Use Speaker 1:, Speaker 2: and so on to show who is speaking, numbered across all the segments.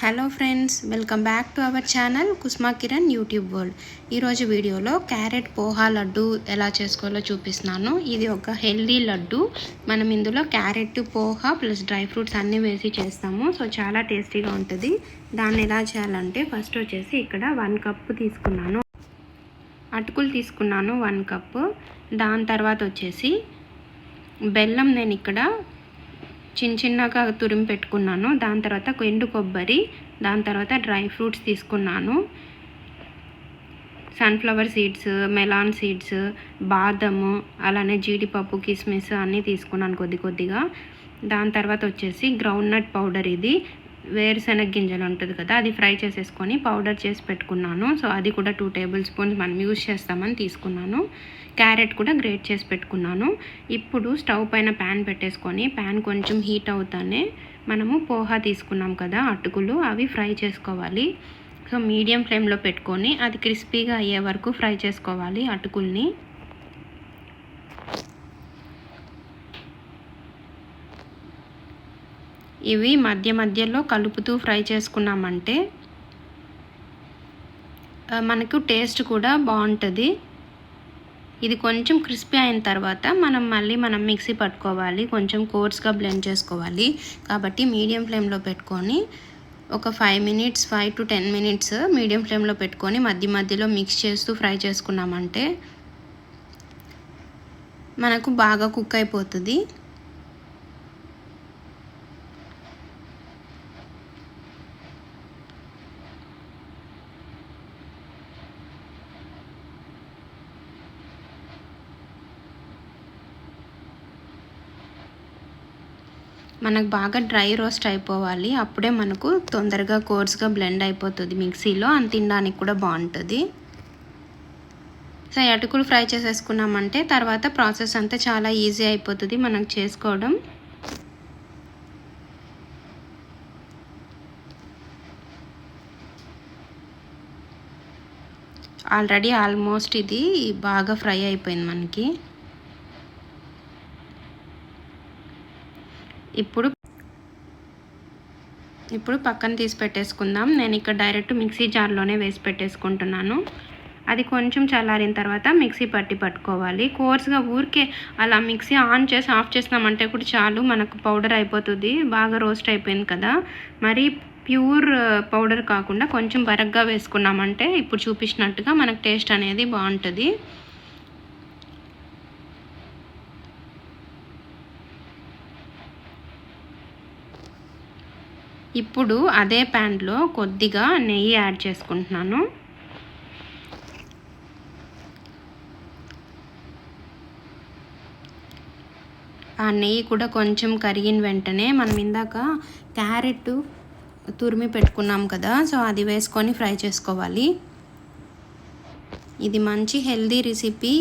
Speaker 1: Hello friends welcome back to our channel Kusma Kiran YouTube world ఈరోజు వీడియోలో carrot poha laddu ఎలా చేసుకోవాలో చూపిస్తున్నాను. ఇది ఒక హెల్దీ లడ్డు. మనం ఇందులో carrot poha plus dry fruits అన్నీ వేసి చేస్తాము. సో చాలా టేస్టీగా ఉంటుంది. దాన్ని ఎలా చేయాలంటే ఫస్ట్ వచ్చేసి ఇక్కడ వన్ కప్ తీసుకున్నాను. అటుకులు తీసుకున్నాను వన్ కప్ దాని తర్వాత వచ్చేసి బెల్లం నేను ఇక్కడ చిన్న చిన్నగా తురిమి పెట్టుకున్నాను. దాని తర్వాత ఎండు కొబ్బరి దాని తర్వాత డ్రై ఫ్రూట్స్ తీసుకున్నాను. సన్ఫ్లవర్ సీడ్స్ మెలాన్ సీడ్స్ బాదము అలానే జీడిపప్పు కిస్మిస్ అన్నీ తీసుకున్నాను కొద్ది కొద్దిగా. దాని తర్వాత వచ్చేసి గ్రౌండ్ నట్ పౌడర్ ఇది. వేరుశనగ గింజలు ఉంటుంది కదా అది ఫ్రై చేసేసుకొని పౌడర్ చేసి పెట్టుకున్నాను. సో అది కూడా టూ టేబుల్ స్పూన్స్ మనం యూజ్ చేస్తామని తీసుకున్నాను. క్యారెట్ కూడా గ్రేట్ చేసి పెట్టుకున్నాను. ఇప్పుడు స్టవ్ పైన ప్యాన్ పెట్టేసుకొని ప్యాన్ కొంచెం హీట్ అవుతానే మనము పోహా తీసుకున్నాం కదా అటుకులు అవి ఫ్రై చేసుకోవాలి. సో మీడియం ఫ్లేమ్లో పెట్టుకొని అది క్రిస్పీగా అయ్యే వరకు ఫ్రై చేసుకోవాలి అటుకుల్ని. ఇవి మధ్య మధ్యలో కలుపుతూ ఫ్రై చేసుకున్నామంటే మనకు టేస్ట్ కూడా బాగుంటుంది. ఇది కొంచెం క్రిస్పీ అయిన తర్వాత మనం మళ్ళీ మనం మిక్సీ పట్టుకోవాలి కొంచెం కోర్స్గా బ్లెండ్ చేసుకోవాలి. కాబట్టి మీడియం ఫ్లేమ్లో పెట్టుకొని ఒక five minutes five to ten minutes medium ఫ్లేమ్లో పెట్టుకొని మధ్య మధ్యలో మిక్స్ చేస్తూ ఫ్రై చేసుకున్నామంటే మనకు బాగా కుక్ అయిపోతుంది. మనకు బాగా డ్రై రోస్ట్ అయిపోవాలి. అప్పుడే మనకు తొందరగా కోర్స్గా బ్లెండ్ అయిపోతుంది మిక్సీలో. అని తినడానికి కూడా బాగుంటుంది. సో అటుకులు ఫ్రై చేసేసుకున్నామంటే తర్వాత ప్రాసెస్ అంతా చాలా ఈజీ అయిపోతుంది మనకు చేసుకోవడం. ఆల్రెడీ ఆల్మోస్ట్ ఇది బాగా ఫ్రై అయిపోయింది మనకి. ఇప్పుడు ఇప్పుడు పక్కన తీసి పెట్టేసుకుందాం. నేను ఇక్కడ డైరెక్ట్ మిక్సీ జార్లోనే వేసి పెట్టేసుకుంటున్నాను. అది కొంచెం చల్లారిన తర్వాత మిక్సీ పట్టి పట్టుకోవాలి. కోర్స్గా ఊరికే అలా మిక్సీ ఆన్ చేసి ఆఫ్ చేసినామంటే కూడా చాలు మనకు పౌడర్ అయిపోతుంది. బాగా రోస్ట్ అయిపోయింది కదా. మరి ప్యూర్ పౌడర్ కాకుండా కొంచెం బరగ్గా వేసుకున్నామంటే ఇప్పుడు చూపించినట్టుగా మనకు టేస్ట్ అనేది బాగుంటుంది. ఇప్పుడు అదే ప్యాన్లో కొద్దిగా నెయ్యి యాడ్ చేసుకుంటున్నాను. ఆ నెయ్యి కూడా కొంచెం కరిగిన వెంటనే మనం ఇందాక క్యారెట్ తురిమి పెట్టుకున్నాం కదా సో అది వేసుకొని ఫ్రై చేసుకోవాలి. ఇది మంచి హెల్దీ రెసిపీ.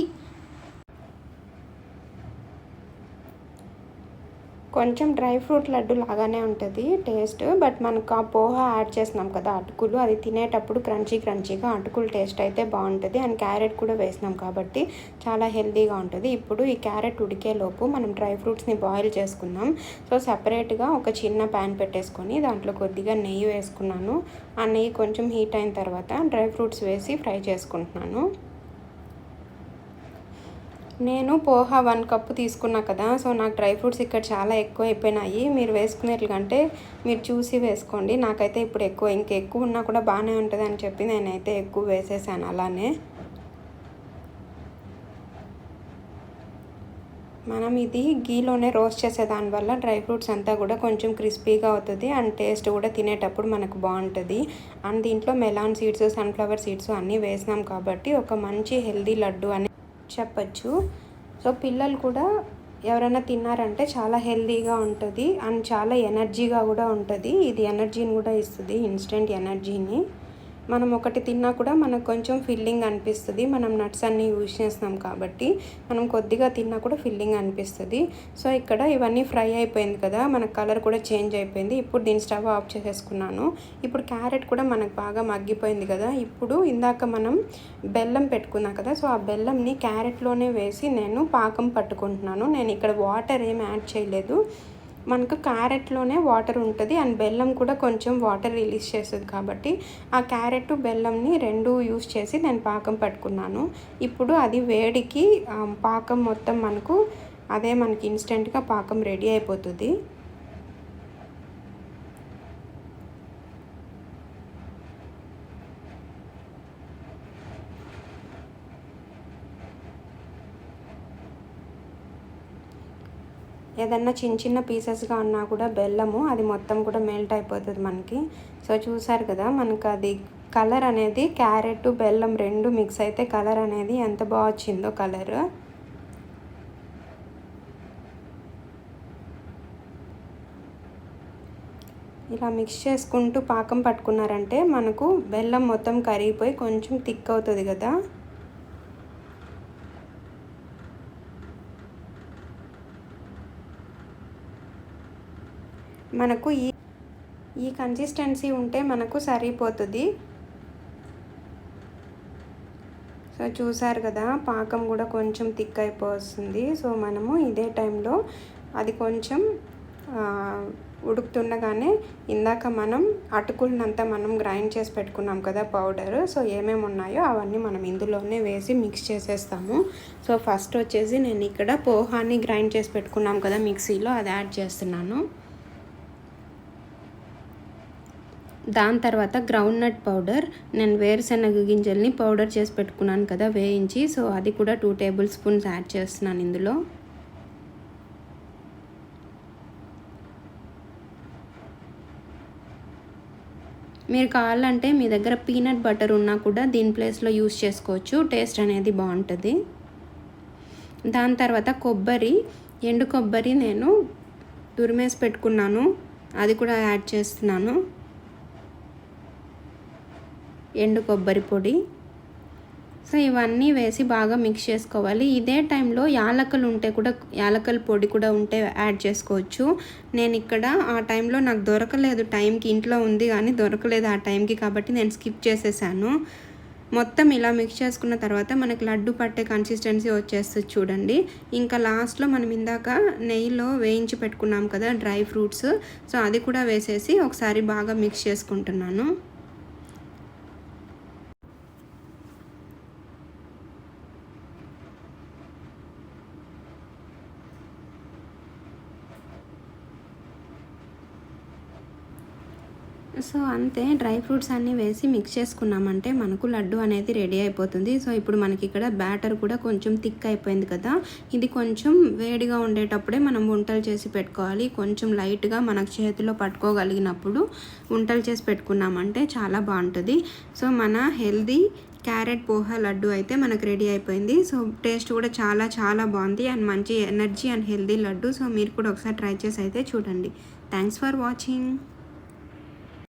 Speaker 1: కొంచెం డ్రై ఫ్రూట్ లడ్డు లాగానే ఉంటుంది టేస్ట్ బట్ మనకు ఆ పోహ యాడ్ చేసినాం కదా అటుకులు అది తినేటప్పుడు క్రంచీ క్రంచీగా అటుకులు టేస్ట్ అయితే బాగుంటుంది. అండ్ క్యారెట్ కూడా వేసినాం కాబట్టి చాలా హెల్తీగా ఉంటుంది. ఇప్పుడు ఈ క్యారెట్ ఉడికేలోపు మనం డ్రై ఫ్రూట్స్ని బాయిల్ చేసుకుందాం సో సపరేట్గా ఒక చిన్న ప్యాన్ పెట్టేసుకొని దాంట్లో కొద్దిగా నెయ్యి వేసుకున్నాను. ఆ నెయ్యి కొంచెం హీట్ అయిన తర్వాత డ్రై ఫ్రూట్స్ వేసి ఫ్రై చేసుకుంటున్నాను. నేను పోహా వన్ కప్ తీసుకున్నా కదా సో నాకు డ్రై ఫ్రూట్స్ ఇక్కడ చాలా ఎక్కువ అయిపోయినాయి మీరు వేసుకునేట్లుగంటే మీరు చూసి వేసుకోండి. నాకైతే ఇప్పుడు ఎక్కువ ఇంకా ఎక్కువ ఉన్నా కూడా బాగానే ఉంటుంది అని చెప్పి నేనైతే ఎక్కువ వేసేసాను అలానే. మనం ఇది గీలోనే రోస్ట్ చేసే దానివల్ల డ్రై ఫ్రూట్స్ అంతా కూడా కొంచెం క్రిస్పీగా అవుతుంది అండ్ టేస్ట్ కూడా తినేటప్పుడు మనకు బాగుంటుంది. అండ్ దీంట్లో మెలాన్ సీడ్స్ సన్ఫ్లవర్ సీడ్స్ అన్నీ వేసినాం కాబట్టి ఒక మంచి హెల్దీ లడ్డు అని చెప్పచ్చు. సో పిల్లలు కూడా ఎవరైనా తిన్నారంటే చాలా హెల్తీగా ఉంటుంది. అండ్ చాలా ఎనర్జీగా కూడా ఉంటుంది. ఇది ఎనర్జీని కూడా ఇస్తుంది. ఇన్స్టెంట్ ఎనర్జీని. మనం ఒకటి తిన్నా కూడా మనకు కొంచెం ఫిల్లింగ్ అనిపిస్తుంది. మనం నట్స్ అన్నీ యూజ్ చేస్తాం కాబట్టి మనం కొద్దిగా తిన్నా కూడా ఫిల్లింగ్ అనిపిస్తుంది. సో ఇక్కడ ఇవన్నీ ఫ్రై అయిపోయింది కదా మన కలర్ కూడా చేంజ్ అయిపోయింది. ఇప్పుడు దీని స్టవ్ ఆఫ్ చేసేసుకున్నాను. ఇప్పుడు క్యారెట్ కూడా మనకు బాగా మగ్గిపోయింది కదా ఇప్పుడు ఇందాక మనం బెల్లం పెట్టుకున్నాం కదా సో ఆ బెల్లంని క్యారెట్లోనే వేసి నేను పాకం పట్టుకుంటున్నాను. నేను ఇక్కడ వాటర్ ఏం యాడ్ చేయలేదు. మనకు క్యారెట్లోనే వాటర్ ఉంటుంది అండ్ బెల్లం కూడా కొంచెం వాటర్ రిలీజ్ చేస్తుంది కాబట్టి ఆ క్యారెట్ బెల్లంని రెండు యూస్ చేసి నేను పాకం పట్టుకున్నాను. ఇప్పుడు అది వేడికి పాకం మొత్తం మనకు అదే మనకి ఇన్స్టెంట్గా పాకం రెడీ అయిపోతుంది. ఏదన్నా చిన్న చిన్న పీసెస్గా ఉన్నా కూడా బెల్లము అది మొత్తం కూడా మెల్ట్ అయిపోతుంది మనకి. సో చూసారు కదా మనకు అది కలర్ అనేది క్యారెట్ బెల్లం రెండు మిక్స్ అయితే కలర్ అనేది ఎంత బాగా వచ్చిందో కలర్ ఇలా మిక్స్ చేసుకుంటూ పాకం పట్టుకున్నారంటే మనకు బెల్లం మొత్తం కరిగిపోయి కొంచెం థిక్ అవుతుంది కదా. మనకు ఈ ఈ కన్సిస్టెన్సీ ఉంటే మనకు సరిపోతుంది. సో చూసారు కదా పాకం కూడా కొంచెం థిక్ అయిపోతుంది. సో మనము ఇదే టైంలో అది కొంచెం ఉడుకుతుండగానే ఇందాక మనం అటుకులనంతా మనం గ్రైండ్ చేసి పెట్టుకున్నాం కదా పౌడర్ సో ఏమేమి ఉన్నాయో అవన్నీ మనం ఇందులోనే వేసి మిక్స్ చేసేస్తాము. సో ఫస్ట్ వచ్చేసి నేను ఇక్కడ పోహాని గ్రైండ్ చేసి పెట్టుకున్నాం కదా మిక్సీలో అది యాడ్ చేస్తున్నాను. దాని తర్వాత గ్రౌండ్ నట్ పౌడర్ నేను వేరుశనగ గింజల్ని పౌడర్ చేసి పెట్టుకున్నాను కదా వేయించి సో అది కూడా టూ టేబుల్ స్పూన్స్ యాడ్ చేస్తున్నాను ఇందులో. మీరు కావాలంటే మీ దగ్గర పీనట్ బటర్ ఉన్నా కూడా దీని ప్లేస్లో యూస్ చేసుకోవచ్చు టేస్ట్ అనేది బాగుంటుంది. దాని తర్వాత కొబ్బరి ఎండు కొబ్బరి నేను తురిమేసి పెట్టుకున్నాను అది కూడా యాడ్ చేస్తున్నాను. ఎండు కొబ్బరి పొడి. సో ఇవన్నీ వేసి బాగా మిక్స్ చేసుకోవాలి. ఇదే టైంలో యాలకలు ఉంటే కూడా యాలకల పొడి కూడా ఉంటే యాడ్ చేసుకోవచ్చు. నేను ఇక్కడ ఆ టైంలో నాకు దొరకలేదు టైంకి ఇంట్లో ఉంది కానీ దొరకలేదు ఆ టైంకి కాబట్టి నేను స్కిప్ చేసేసాను. మొత్తం ఇలా మిక్స్ చేసుకున్న తర్వాత మనకి లడ్డు పట్టే కన్సిస్టెన్సీ వచ్చేస్తుంది చూడండి. ఇంకా లాస్ట్లో మనం ఇందాక నెయ్యిలో వేయించి పెట్టుకున్నాం కదా డ్రై ఫ్రూట్స్. సో అది కూడా వేసేసి ఒకసారి బాగా మిక్స్ చేసుకుంటున్నాను. సో అంతే డ్రై ఫ్రూట్స్ అన్నీ వేసి మిక్స్ చేసుకున్నామంటే మనకు లడ్డు అనేది రెడీ అయిపోతుంది. సో ఇప్పుడు మనకి ఇక్కడ బ్యాటర్ కూడా కొంచెం థిక్ అయిపోయింది కదా. ఇది కొంచెం వేడిగా ఉండేటప్పుడే మనం వంటలు చేసి పెట్టుకోవాలి. కొంచెం లైట్గా మనకు చేతిలో పట్టుకోగలిగినప్పుడు వంటలు చేసి పెట్టుకున్నామంటే చాలా బాగుంటుంది. సో మన హెల్దీ క్యారెట్ పోహా లడ్డు అయితే మనకు రెడీ అయిపోయింది. సో టేస్ట్ కూడా చాలా చాలా బాగుంది. అండ్ మంచి energy and healthy laddu. So మీరు కూడా ఒకసారి ట్రై చేసి అయితే చూడండి. Thanks for watching.